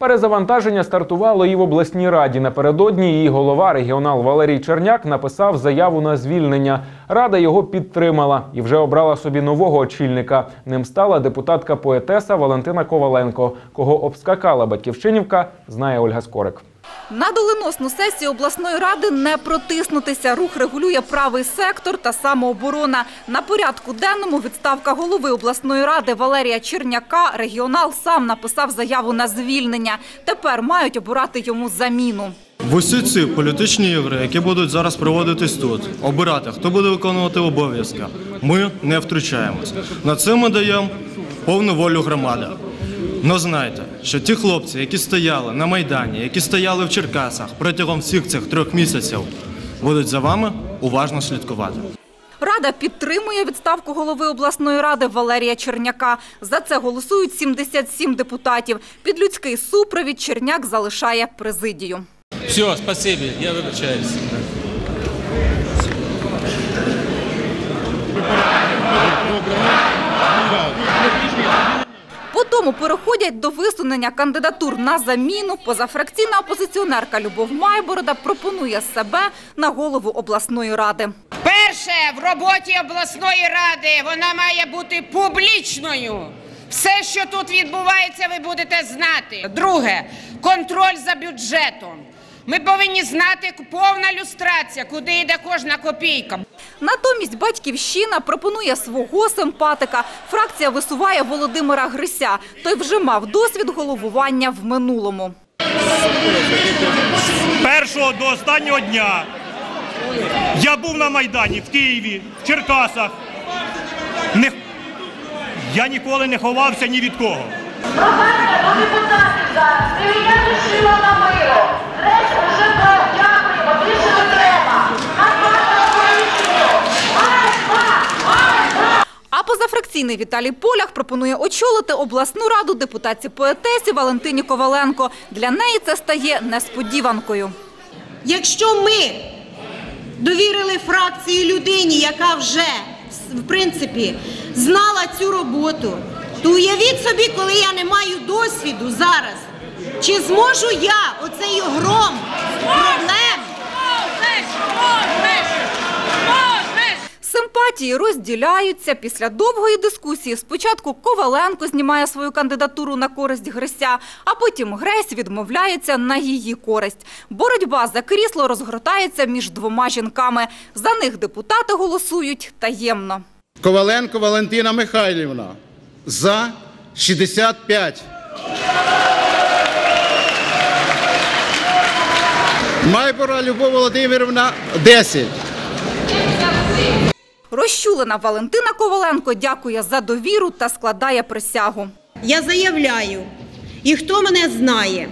Перезавантаження стартувало і в обласній раді. Напередодні її голова регіонал Валерій Черняк написав заяву на звільнення. Рада його підтримала і вже обрала собі нового очільника. Ним стала депутатка поетеса Валентина Коваленко. Кого обскакала батьківщинівка, знає Ольга Скорик. На доленосну сесію обласної ради не протиснутися. Рух регулює правий сектор та самооборона. На порядку денному відставка голови обласної ради Валерія Черняка. Регіонал сам написав заяву на звільнення. Тепер мають обирати йому заміну. В усі ці політичні ігри, які будуть зараз проводитись тут, обирати, хто буде виконувати обов'язки, ми не втручаємось. На це ми даємо повну волю громади. Но знайте, що ті хлопці, які стояли на Майдані, які стояли в Черкасах протягом всіх цих трьох місяців, будуть за вами уважно слідкувати. Рада підтримує відставку голови обласної ради Валерія Черняка. За це голосують 77 депутатів. Під людський супровід Черняк залишає президію. Все, спасибо, я вибачаюсь. По тому переходять до висунення кандидатур на заміну. Позафракційна опозиціонерка Любов Майборода пропонує себе на голову обласної ради. Перше, в роботі обласної ради вона має бути публічною. Все, що тут відбувається, ви будете знати. Друге, контроль за бюджетом. Ми повинні знати повна люстрація, куди йде кожна копійка. Натомість батьківщина пропонує свого симпатика. Фракція висуває Володимира Грися. Той вже мав досвід головування в минулому. першого до останнього дня я був на Майдані в Києві, в Черкасах. Не... Я ніколи не ховався ні від кого. Прохання до депутатів зараз. Дев'яти шила на мило. Позафракційний Віталій Полях пропонує очолити обласну раду депутатці поетесі Валентині Коваленко. Для неї це стає несподіванкою. Якщо ми довірили фракції людині, яка вже в принципі знала цю роботу, то уявіть собі, коли я не маю досвіду зараз, чи зможу я оцей гром Симпатії розділяються після довгої дискусії. Спочатку Коваленко знімає свою кандидатуру на користь Грися, а потім Гресь відмовляється на її користь. Боротьба за крісло розгортається між двома жінками. За них депутати голосують таємно. Коваленко Валентина Михайлівна за 65. Майбора Любов Володимирівна 10. Розчулена Валентина Коваленко дякує за довіру та складає присягу. Я заявляю, і хто мене знає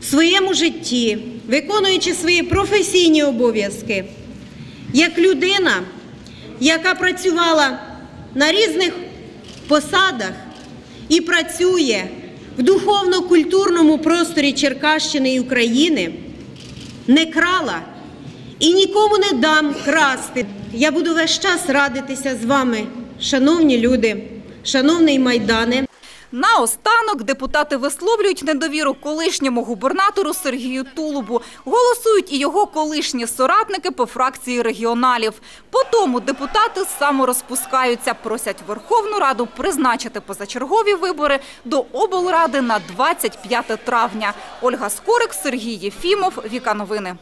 в своєму житті, виконуючи свої професійні обов'язки, як людина, яка працювала на різних посадах і працює в духовно-культурному просторі Черкащини і України, не крала і нікому не дам красти. Я буду весь час радитися з вами, шановні люди, шановний Майдане. Наостанок депутати висловлюють недовіру колишньому губернатору Сергію Тулубу. Голосують і його колишні соратники по фракції регіоналів. По тому депутати саморозпускаються, просять Верховну Раду призначити позачергові вибори до облради на 25 травня. Ольга Скорик, Сергій Єфімов, Віка Новини.